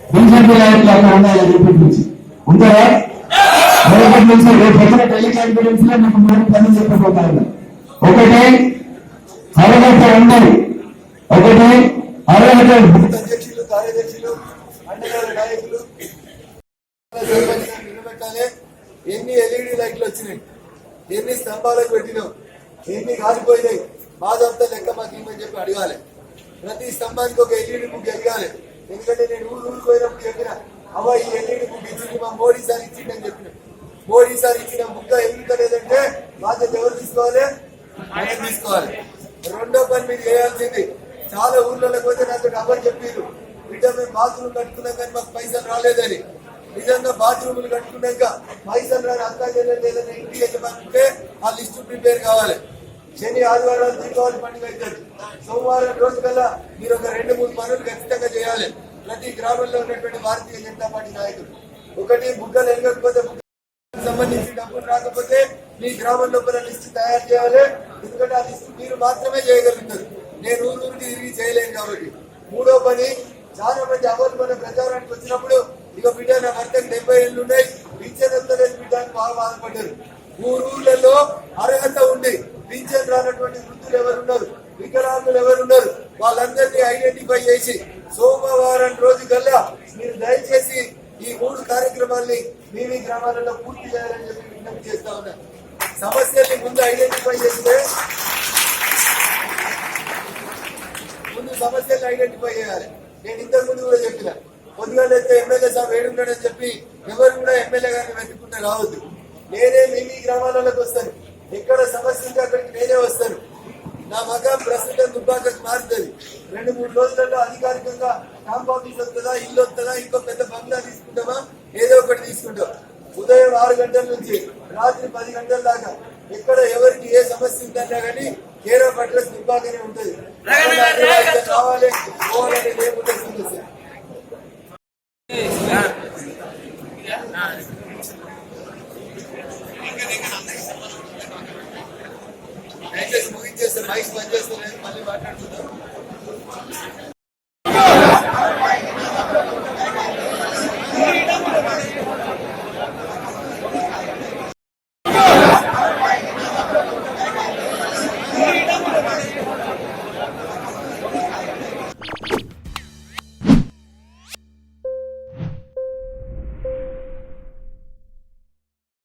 BJP నాయకులు అక్కడ ఉండాలి రిపీట్ ఉంటారా రేపటి నుంచి రేపు వచ్చిన టెలి లో మీకు మూడు పనులు చెప్పబోతా ఒకటి అర్హత ఉన్నది ఒకటి అర్హత అధ్యక్షులు కార్యదర్శులు నాయకులు సర్పంచ్గా ఎన్ని ఎల్ఈడి లైట్లు వచ్చినాయి? ఎన్ని స్తంభాలకు పెట్టినాం ఎన్ని కాలిపోయినాయి? మాదంతా లెక్క మాకు ఇవ్వమని చెప్పి అడగాలి. ప్రతి స్తంభానికి ఒక ఎల్ఈడి బుక్ ఎదగాలి. ఎందుకంటే నేను ఊరు ఊరు పోయినప్పుడు చెప్పిన అవ్వ ఈ ఎల్ఈడి బుక్ ఇచ్చింది మా మోడీ సార్ ఇచ్చిందని చెప్పిన. మోడీ సార్ ఇచ్చిన బుక్ ఎదుగుతలేదంటే బాధ్యత ఎవరు తీసుకోవాలి? ఆయన తీసుకోవాలి. రెండో పని మీరు చేయాల్సింది చాలా ఊర్లలో పోతే నాకు డబ్బని చెప్పారు బిడ్డ మేము బాత్రూమ్ కట్టుకున్నాం కానీ మాకు పైసలు రాలేదని. నిజంగా బాత్రూములు కట్టుకున్నాక పైసలు రాని అక్కా లేదని ఇంటికి యజమానుంటే ఆ లిస్టు ప్రిపేర్ కావాలి. శని ఆదివారం దీపావళి పండుగ అవుతుంది సోమవారం రోజు కల్లా మీరు ఒక రెండు మూడు పనులు ఖచ్చితంగా చేయాలి. ప్రతి గ్రామంలో ఉన్నటువంటి భారతీయ జనతా పార్టీ నాయకులు. ఒకటి బుగ్గలు ఎంగకపోతే సంబంధించి డబ్బులు రాకపోతే మీ గ్రామం లోపల లిస్టు తయారు చేయాలి. ఎందుకంటే ఆ లిస్టు మీరు మాత్రమే చేయగలుగుతారు. నేను ఊరూరికి తిరిగి చేయలేను కాబట్టి. మూడో పని చాలా మంది అమలు మన ప్రచారానికి వచ్చినప్పుడు ఇక బిడ్డ నా డెబ్బై ఏళ్ళు ఉన్నాయి. పింఛన్ వస్తలేదు బిడ్డ అని బాగా బాధపడ్డారు. ఊరు ఊర్లలో అర్హత ఉంది పింఛన్ రానటువంటి వృద్ధులు ఎవరున్నారు? వికలాంగులు ఎవరున్నారు? వాళ్ళందరినీ ఐడెంటిఫై చేసి సోమవారం రోజు కల్లా మీరు దయచేసి ఈ మూడు కార్యక్రమాల్ని మీ మీ గ్రామాలలో పూర్తి చేయాలని చెప్పి విజ్ఞప్తి చేస్తా ఉన్నా. సమస్యల్ని ముందు ఐడెంటిఫై చేస్తే ముందు సమస్యల్ని ఐడెంటిఫై చేయాలి. నేను ఇంతకు ముందు కూడా చెప్పిన. పొద్దుగా అయితే ఎమ్మెల్యే సాబ్ ఏడున్నాడని చెప్పి ఎవరు కూడా ఎమ్మెల్యే గారిని వెతుక్కుంటే రావద్దు. నేనే మీ గ్రామాలలోకి వస్తాను. ఎక్కడ సమస్య ఉంటే అక్కడికి నేనే వస్తాను. నా మగం ప్రస్తుతం దుబ్బాకకు మారుతుంది. రెండు మూడు రోజులలో అధికారికంగా క్యాంప్ ఆఫీస్ వస్తుందా ఇల్లు వస్తుందా ఇంకో పెద్ద బంగ్లా తీసుకుంటామా ఏదో ఒకటి తీసుకుంటాం. ఉదయం ఆరు గంటల నుంచి రాత్రి పది గంటల దాకా ఎక్కడ ఎవరికి ఏ సమస్య ఉందన్నా కానీ కేర్ ఆఫ్ అడ్రస్ దుబ్బాకనే ఉంటుంది. కావాలి పోవాలని లేకుంటే సమస్య. వాయిస్ పనిచేస్తలేదు మళ్ళీ మాట్లాడుతున్నాం